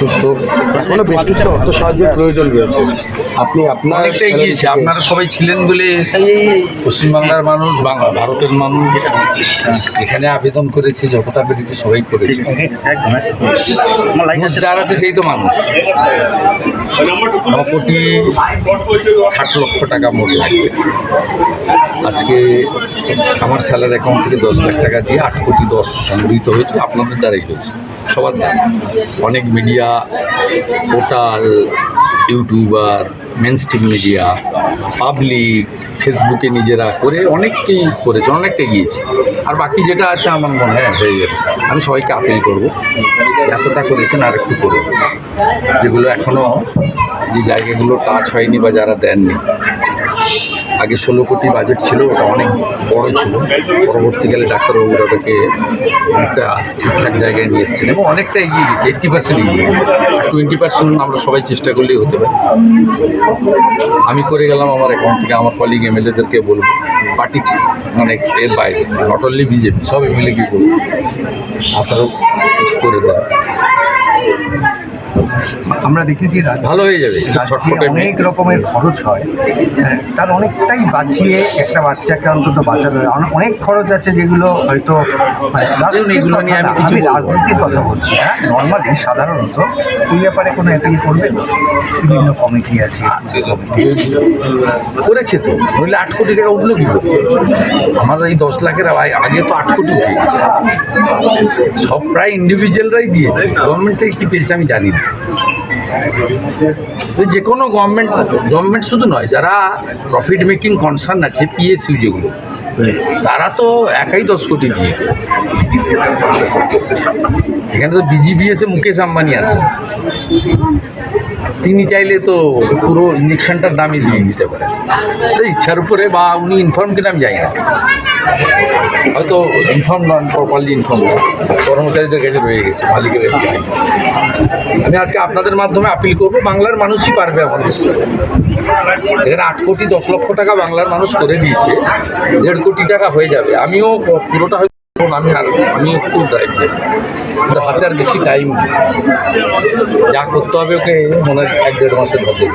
অসুস্থ এখনও বেশ কিছু অর্থ সাহায্যের প্রয়োজন রয়েছে। আপনি আপনার এগিয়েছে। আপনারা সবাই ছিলেন বলে পশ্চিমবাংলার মানুষ বাংলা ভারতের মানুষ এখানে আবেদন করেছে যতটা পেরেছে সবাই করেছে। যার আছে সেই তো মানুষ। ন কোটি ষাট লক্ষ টাকা মোট লাগবে। আজকে আমার স্যালারি অ্যাকাউন্ট থেকে দশ লাখ টাকা দিয়ে আট কোটি দশ সংগৃহীত হয়েছে আপনাদের দ্বারাই হয়েছে। সবার দ্বারা অনেক media portal YouTuber mainstream media public ফেসবুকে নিজেরা করে অনেককেই করেছে, অনেকটা গিয়েছে আর বাকি যেটা আছে আমার মনে হয়, হয়ে যাবে। আমি সবাইকে আপিল করব। এতটা করেছেন আর একটু করব যেগুলো এখনও যে জায়গাগুলো টাচ হয়নি বা যারা দেননি। আগে ষোলো কোটি বাজেট ছিল, ওটা অনেক বড় ছিল। পরবর্তীকালে ডাক্তারবাবুরা ওটাকে অনেকটা ঠিকঠাক জায়গায় নিয়ে এসেছেন এবং অনেকটা এগিয়ে গেছে এইট্টি পার্সেন্ট এগিয়ে গেছে টোয়েন্টি পার্সেন্ট আমরা সবাই চেষ্টা করলেই হতে পারি। আমি করে গেলাম আমার অ্যাকাউন্ট থেকে, আমার কলিগ এমএলএদেরকে বলব, পার্টি অনেক এর বাইরে নট অনলি বিজেপি সব এমএলএ কি বলব। আপনারাও কিছু করে দেন। আমরা দেখেছি ভালো হয়ে যাবে অনেক রকমের খরচ হয়। হ্যাঁ, তার অনেকটাই বাঁচিয়ে একটা বাচ্চাকে অন্তত বাঁচানো অনেক খরচ আছে যেগুলো হয়তো মানে রাজনীতির এগুলো নিয়ে আমি কিছু রাজনীতির কথা বলছি হ্যাঁ নর্মালি সাধারণত এই ব্যাপারে কোনো অ্যাপিল করবেন বিভিন্ন কমিটি আছে করেছে তো নইলে আট কোটি টাকা উঠল কি? আমাদের এই দশ লাখের আগে- আগে তো আট কোটি উঠে গেছে। সব প্রায় ইন্ডিভিজুয়ালরাই দিয়েছে। গভর্নমেন্ট থেকে কী পেয়েছে আমি জানি না। যে কোনো গভর্নমেন্ট গভর্নমেন্ট শুধু নয়, যারা প্রফিট মেকিং কনসার্ন আছে পিএসইউ যেগুলো, তারা তো একাই দশ কোটি দিয়ে। এখানে তো বিজিবিএসে মুকেশ আম্বানি আছে তিনি চাইলে তো পুরো ইঞ্জেকশনটার দামই দিয়ে দিতে পারে। তো ইচ্ছার উপরে বা উনি ইনফর্ম কিনা আমি জানি না। হয়তো ইনফর্ম নন প্রপারলি ইনফর্ম কর্মচারীদের কাছে রয়ে গেছে, মালিকের আমি আজকে আপনাদের মাধ্যমে আপিল করব, বাংলার মানুষই পারবে আমার বিশ্বাস। এখানে আট কোটি, দশ লক্ষ টাকা বাংলার মানুষ করে দিয়েছে, দেড় কোটি টাকা হয়ে যাবে। আমিও পুরোটা হয়তো আমি আর আমি একটু ড্রাইভ করি কিন্তু হাতে আর বেশি টাইম যা করতে হবে ওকে, মনে হয় এক দেড় মাসের মধ্যে।